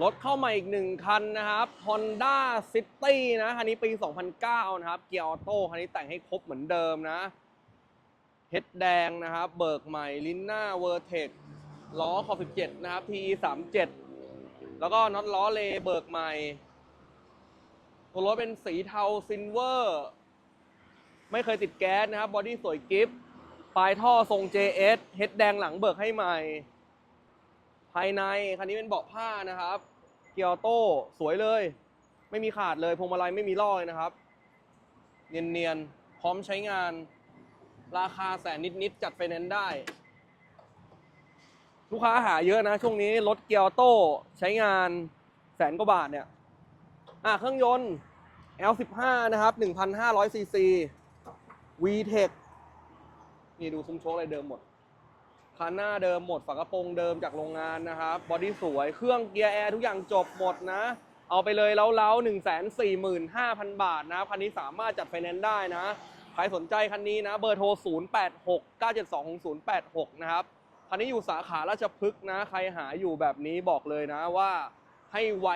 รถเข้ามาอีกหนึ่งคันนะครับ Honda City นะคันนี้ปี 2009 นะครับ เกียร์ออโต้คันนี้แต่งให้ครบเหมือนเดิมนะเฮดแดงนะครับ เบิกใหม่ ลินหน่าเวอร์เทคล้อขอบ17 นะครับ TE 37 แล้วก็น็อตล้อเลเบิกใหม่ ตัวรถเป็นสีเทาซิลเวอร์ ไม่เคยติดแก๊สนะครับ บอดี้สวยกิฟต์ปลายท่อทรง JS เฮดแดงหลังเบิกให้ใหม่ ภายในคันนี้เป็นเบาะผ้านะครับ เกียร์ออโต้สวยเลย ไม่มีขาดเลยพวงมาลัยไม่มีล่อเลยนะครับ เนียนๆ พร้อมใช้งาน ราคาแสนนิดๆ จัดไฟแนนซ์ได้ ลูกค้าหาเยอะนะ ช่วงนี้รถเกียร์ออโต้ใช้งานแสนกว่าบาทเนี่ย อะเครื่องยนต์ L15 นะครับ1,500ซีซี VTEC นี่ดูซุ้มโชคอะไรเดิมหมด คันหน้าเดิมหมดฝากระโปรงเดิมจากโรงงานนะครับบอดี้สวยเครื่องเกียร์แอร์ทุกอย่างจบหมดนะ เอาไปเลยเล้าๆ1 4 5 0 0 0บาทนะครับคันนี้สามารถจัดไฟแนนซ์ได้นะ ใครสนใจคันนี้นะเบอร์โทร 086 972 086 นะครับคันนี้อยู่สาขาราชพฤกษ์นะ ใครหาอยู่แบบนี้บอกเลยนะว่าให้ไว